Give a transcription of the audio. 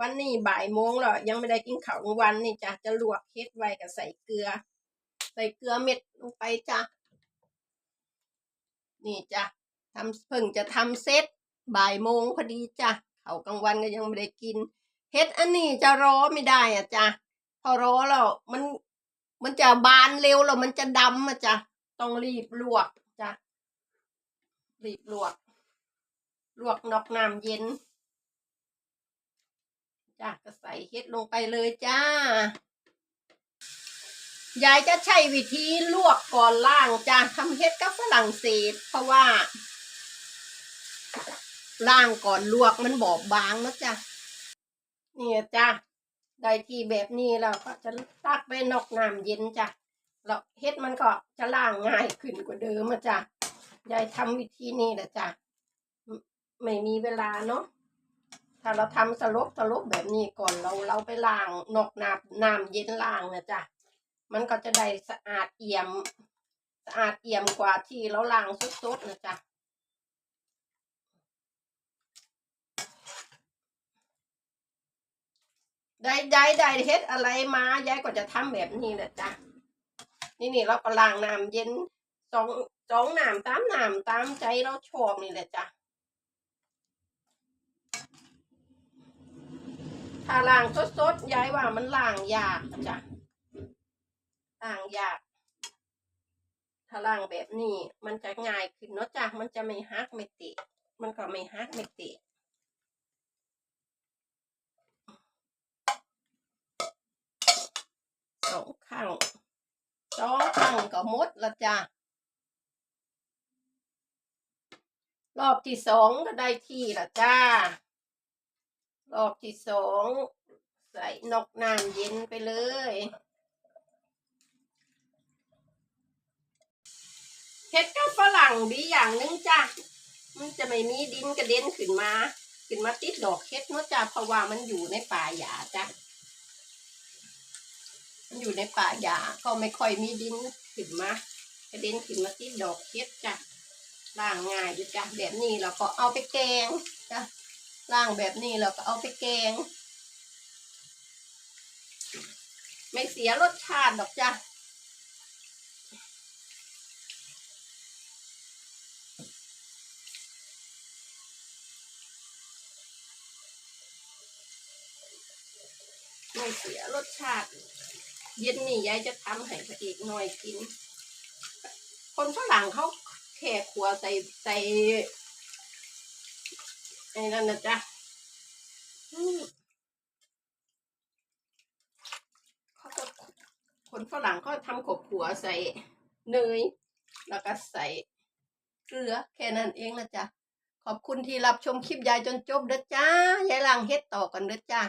วันนี้บ่ายโมงแล้วยังไม่ได้กินข้าวกลางวันนี่จ้ะจะลวกเฮ็ดไว้กับใส่เกลือ ใส่เกลือเม็ดลงไปจ้ะนี่จ้ะทำเพิ่งจะทำเสร็จบ่ายโมงพอดีจ้ะข้าวกลางวันก็ยังไม่ได้กินเฮ็ดอันนี้จะรอไม่ได้อะจ้ะพอรอแล้วมันมันจะบานเร็วแล้วมันจะดำอะจ้ะต้องรีบลวกจ้ะรีบลวก ลวกนอกน้ำเย็น จ้ะก็ใส่เฮ็ดลงไปเลยจ้ายายจะใช้วิธีลวกก่อนล่างจ้ะทำเฮ็ดกับฝรั่งเศส เพราะว่าล่างก่อนลวกมันบอบบางนะจ้ะเนี่ยจ้ะได้ที่แบบนี้แล้วก็จะตักไปนอกน้ำเย็นจ้ะแล้วเฮ็ดมันก็จะล่างง่ายขึ้นกว่าเดิมอะจ้ะยายทำวิธีนี้แหละจ้ะไม่มีเวลาเนาะ ถ้าเราทำสลบสลบแบบนี้ก่อนเราเราไปล้างนอกน้ำน้ำเย็นล้างนะจ๊ะมันก็จะได้สะอาดเอี่ยม สะอาดเอี่ยมกว่าที่เราล้างสดๆนะจ๊ะได้ได้ได้เฮ็ดอะไรมายายก็จะทำแบบนี้แหละจ้ะนี่นี่เราก็ล้างน้ำเย็นสองสองน้ำตามน้ำตามใจเราชอบนี่แหละจ้ะ ถ้าล้างสดๆยายว่ามันล้างยากอะจ้ะล้างยากถ้าล้างแบบนี้ มันจะง่ายขึ้นเนาะจ้ะมันจะไม่ฮักไม่ตะมันก็ไม่ฮักไม่ตะสองข้างสองข้างก็มดละจ้ะรอบที่สองก็ได้ที่ละจ้า รอบที่สอง ใส่นอกน้ำเย็นไปเลย เห็ดกับฝรั่งดีอย่างหนึงจ้ะ มันจะไม่มีดินกระเด็นขึ้นมา ขึ้นมาติดดอกเห็ดเนาะจ้ะเพราะว่ามันอยู่ในป่าหญ้าจ้ะมันอยู่ในป่าหญ้าก็ไม่ค่อยมีดินขึ้นมากระเด็นขึ้นมาติดดอกเห็ดจ้ะล้างง่ายดีจ้ะแบบนี้เราก็เอาไปแกงจ้ะ ล่างแบบนี้เราก็เอาไปแกง ไม่เสียรสชาติดอกจ้ะไม่เสียรสชาติ เย็นนี่ยายจะทำให้พระเอกหน่อยกิน คนฝรั่งเขาแค่ขัวใส่ใส่ ไอ้นั่นนะจ๊ะอืมเขาก็คนฝรั่งเขาทำขบขัวใส่เนย แล้วก็ใส่เกลือแค่นั้นเองนะจ๊ะขอบคุณที่รับชมคลิปยายจนจบเด้อจ้ายายลังเฮ็ดต่อกันเด้อจ้า